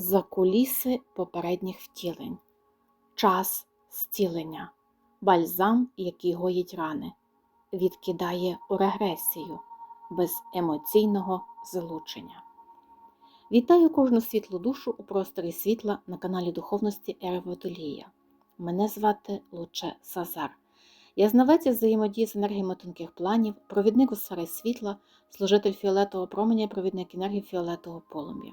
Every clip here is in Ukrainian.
За куліси попередніх втілень, час зцілення, бальзам, який гоїть рани, відкидає у регресію без емоційного залучення. Вітаю кожну світлу душу у просторі світла на каналі Духовності Ереводолія. Мене звати Луче Сазар. Я знавець із взаємодії з енергіями тонких планів, провідник у сфери світла, служитель фіолетового променя провідник енергії фіолетового полум'я.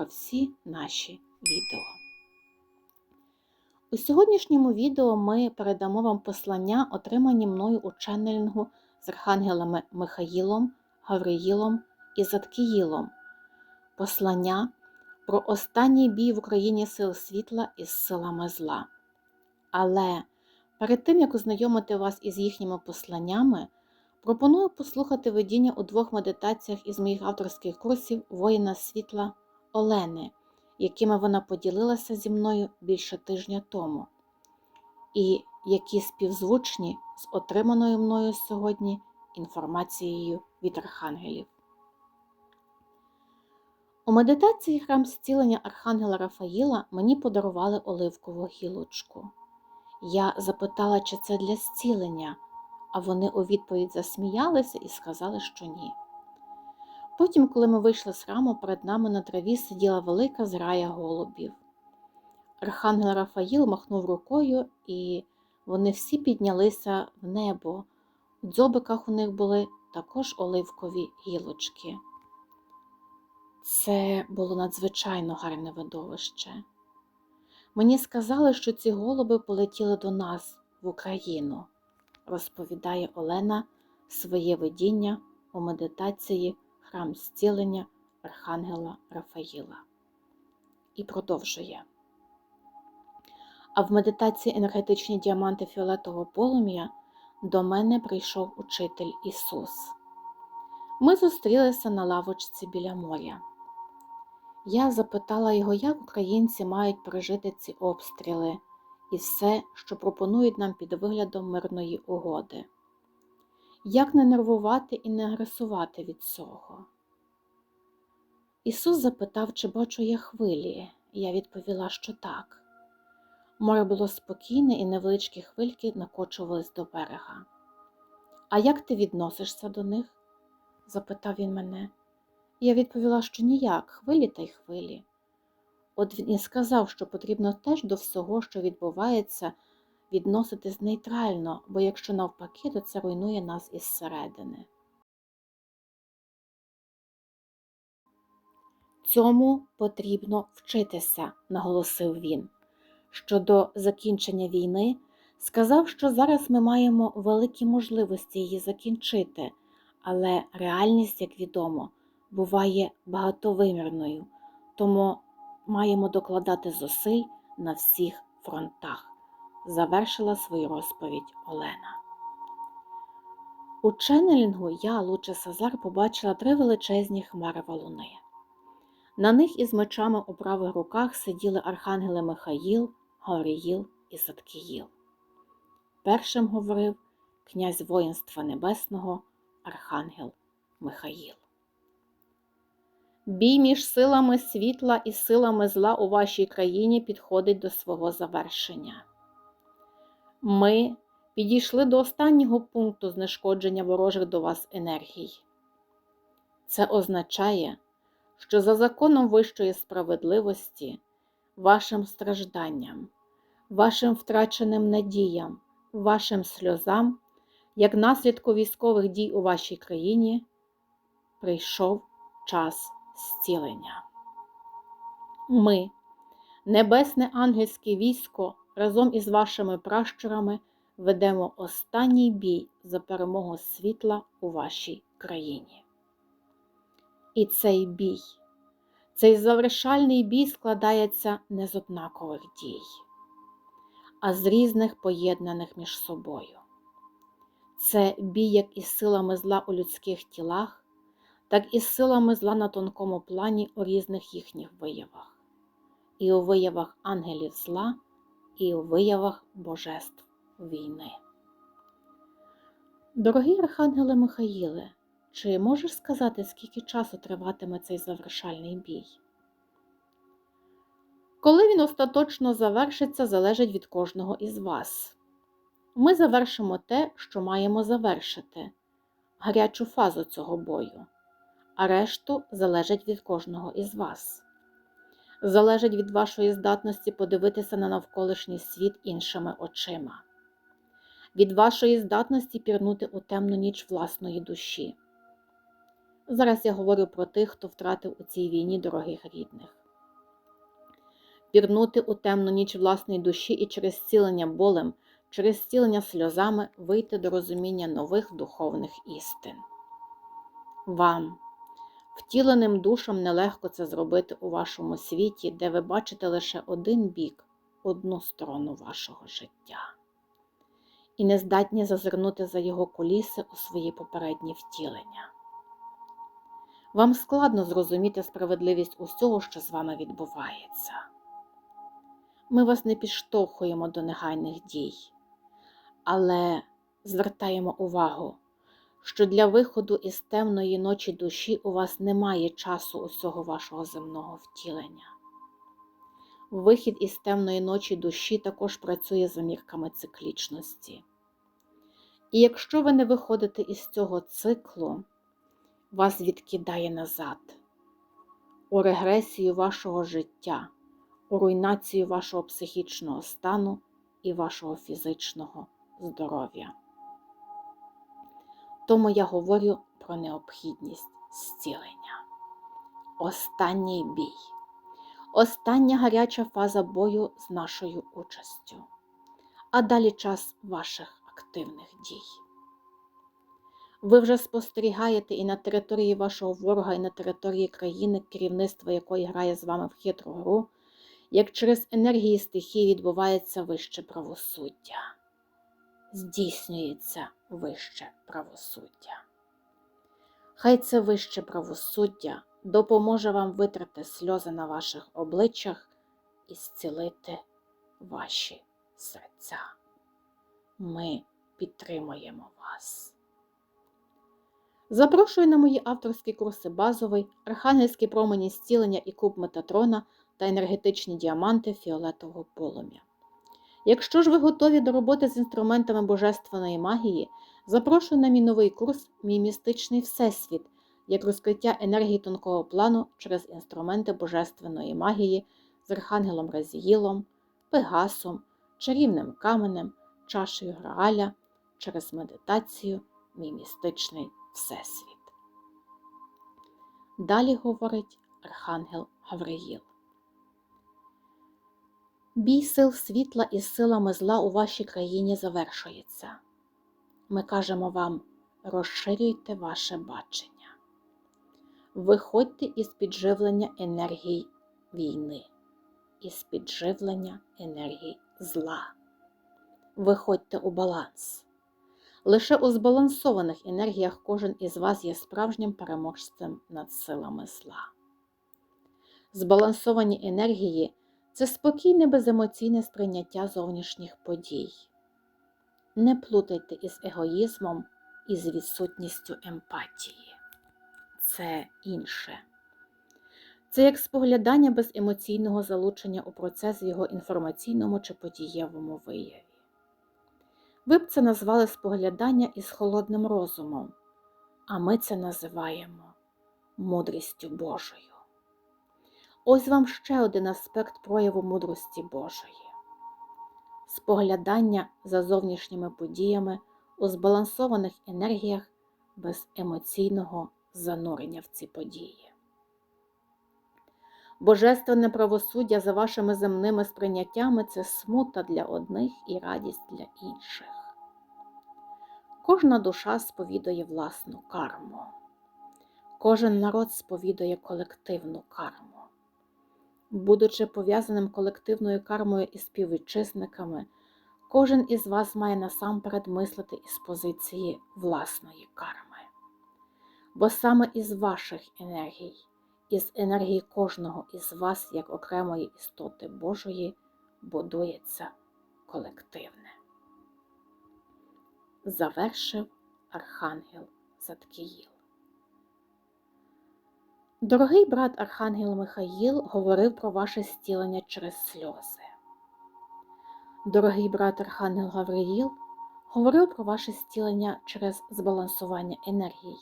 про всі наші відео. У сьогоднішньому відео ми передамо вам послання, отримані мною у ченнелінгу з архангелами Михаїлом, Гавриїлом і Заткіїлом. Послання про останній бій в Україні сил світла із силами зла. Але перед тим, як ознайомити вас із їхніми посланнями, пропоную послухати видіння у двох медитаціях із моїх авторських курсів Воїна світла Олени, якими вона поділилася зі мною більше тижня тому, і які співзвучні з отриманою мною сьогодні інформацією від архангелів. У медитації храм зцілення Архангела Рафаїла мені подарували оливкову гілочку. Я запитала, чи це для зцілення, а вони у відповідь засміялися і сказали, що ні. Потім, коли ми вийшли з храму, перед нами на траві сиділа велика зграя голубів. Архангел Рафаїл махнув рукою, і вони всі піднялися в небо. У дзьобиках у них були також оливкові гілочки. Це було надзвичайно гарне видовище. Мені сказали, що ці голуби полетіли до нас в Україну, розповідає Олена своє видіння у медитації Храм зцілення Архангела Рафаїла. І продовжує. А в медитації енергетичні діаманти фіолетового полум'я до мене прийшов учитель Ісус. Ми зустрілися на лавочці біля моря. Я запитала його, як українці мають пережити ці обстріли і все, що пропонують нам під виглядом мирної угоди. Як не нервувати і не агресувати від цього? Ісус запитав, чи бачу я хвилі, я відповіла, що так. Море було спокійне і невеличкі хвильки накочувались до берега. А як ти відносишся до них? запитав він мене. Я відповіла, що ніяк, хвилі та й хвилі. От він і сказав, що потрібно теж до всього, що відбувається, відноситись нейтрально, бо якщо навпаки, то це руйнує нас із середини. Цьому потрібно вчитися, наголосив він. Щодо закінчення війни, сказав, що зараз ми маємо великі можливості її закінчити, але реальність, як відомо, буває багатовимірною, тому маємо докладати зусиль на всіх фронтах, завершила свою розповідь Олена. У ченнелінгу я, Луче Сазар, побачила три величезні хмари валуни. На них із мечами у правих руках сиділи архангели Михаїл, Гавриїл і Заткіїл. Першим говорив князь воїнства Небесного, Архангел Михаїл. Бій між силами світла і силами зла у вашій країні підходить до свого завершення. Ми підійшли до останнього пункту знешкодження ворожих до вас енергій. Це означає, що за законом вищої справедливості, вашим стражданням, вашим втраченим надіям, вашим сльозам, як наслідку військових дій у вашій країні, прийшов час зцілення. Ми, небесне ангельське військо, разом із вашими пращурами ведемо останній бій за перемогу світла у вашій країні. І цей бій Цей завершальний бій складається не з однакових дій, а з різних поєднаних між собою. Це бій як із силами зла у людських тілах, так і з силами зла на тонкому плані у різних їхніх виявах, і у виявах ангелів зла, і у виявах божеств війни. Дорогі Архангеле Михаїле, чи можеш сказати, скільки часу триватиме цей завершальний бій? Коли він остаточно завершиться, залежить від кожного із вас. Ми завершимо те, що маємо завершити, гарячу фазу цього бою, а решту залежить від кожного із вас. Залежить від вашої здатності подивитися на навколишній світ іншими очима, від вашої здатності пірнути у темну ніч власної душі. Зараз я говорю про тих, хто втратив у цій війні дорогих рідних. Пірнути у темну ніч власної душі і через зцілення болем, через зцілення сльозами вийти до розуміння нових духовних істин. Вам, втіленим душам, нелегко це зробити у вашому світі, де ви бачите лише один бік, одну сторону вашого життя, і не здатні зазирнути за його куліси у свої попередні втілення. Вам складно зрозуміти справедливість усього, що з вами відбувається. Ми вас не підштовхуємо до негайних дій, але звертаємо увагу, що для виходу із темної ночі душі у вас немає часу усього вашого земного втілення. Вихід із темної ночі душі також працює за мірками циклічності. І якщо ви не виходите із цього циклу, вас відкидає назад, у регресію вашого життя, у руйнацію вашого психічного стану і вашого фізичного здоров'я. Тому я говорю про необхідність зцілення. Останній бій. Остання гаряча фаза бою з нашою участю. А далі час ваших активних дій. Ви вже спостерігаєте і на території вашого ворога, і на території країни, керівництво якої грає з вами в хитру гру, як через енергії стихії відбувається вище правосуддя. Здійснюється вище правосуддя. Хай це вище правосуддя допоможе вам витрати сльози на ваших обличчях і зцілити ваші серця. Ми підтримуємо вас. Запрошую на мої авторські курси базовий, архангельські промені зцілення і куб Метатрона та енергетичні діаманти фіолетового полум'я. Якщо ж ви готові до роботи з інструментами божественної магії, запрошую на мій новий курс Мій містичний Всесвіт як розкриття енергії тонкого плану через інструменти божественної магії з Архангелом Разіїлом, Пегасом, чарівним каменем, чашею Грааля через медитацію Мій містичний Всесвіт. Далі говорить Архангел Гавриїл. Бій сил світла із силами зла у вашій країні завершується. Ми кажемо вам, розширюйте ваше бачення. Виходьте із підживлення енергії війни, із підживлення енергії зла. Виходьте у баланс. Лише у збалансованих енергіях кожен із вас є справжнім переможцем над силами зла. Збалансовані енергії це спокійне беземоційне сприйняття зовнішніх подій. Не плутайте із егоїзмом і з відсутністю емпатії. Це інше. Це як споглядання без емоційного залучення у процес в його інформаційному чи подієвому вияві. Ви б це назвали споглядання із холодним розумом, а ми це називаємо мудрістю Божою. Ось вам ще один аспект прояву мудрості Божої споглядання за зовнішніми подіями у збалансованих енергіях без емоційного занурення в ці події. Божественне правосуддя за вашими земними сприйняттями це смута для одних і радість для інших. Кожна душа сповідує власну карму. Кожен народ сповідує колективну карму. Будучи пов'язаним колективною кармою і співвітчизниками, кожен із вас має насамперед мислити із позиції власної карми. Бо саме із ваших енергій, із енергії кожного із вас, як окремої істоти Божої, будується колективне. Завершив Архангел Заткіїл. Дорогий брат Архангел Михаїл говорив про ваше зцілення через сльози. Дорогий брат Архангел Гавриїл говорив про ваше зцілення через збалансування енергій.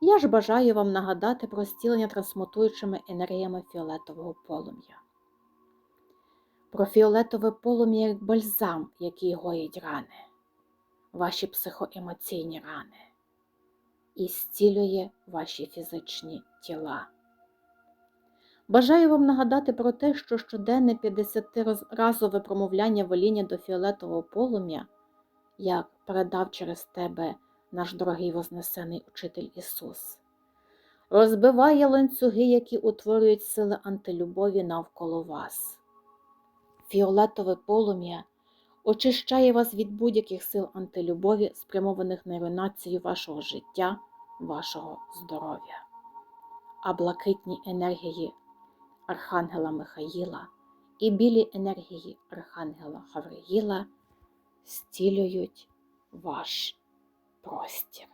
Я ж бажаю вам нагадати про зцілення трансмутуючими енергіями фіолетового полум'я. Про фіолетове полум'я як бальзам, який гоїть рани, ваші психоемоційні рани і зцілює ваші фізичні тіла. Бажаю вам нагадати про те, що щоденне 50-разове промовляння воління до фіолетового полум'я, як передав через тебе наш дорогий Вознесений Учитель Ісус, розбиває ланцюги, які утворюють сили антилюбові навколо вас. Фіолетове полум'я очищає вас від будь-яких сил антилюбові, спрямованих на руйнацію вашого життя, вашого здоров'я. А блакитні енергії Архангела Михаїла і білі енергії Архангела Гавриїла зцілюють ваш простір.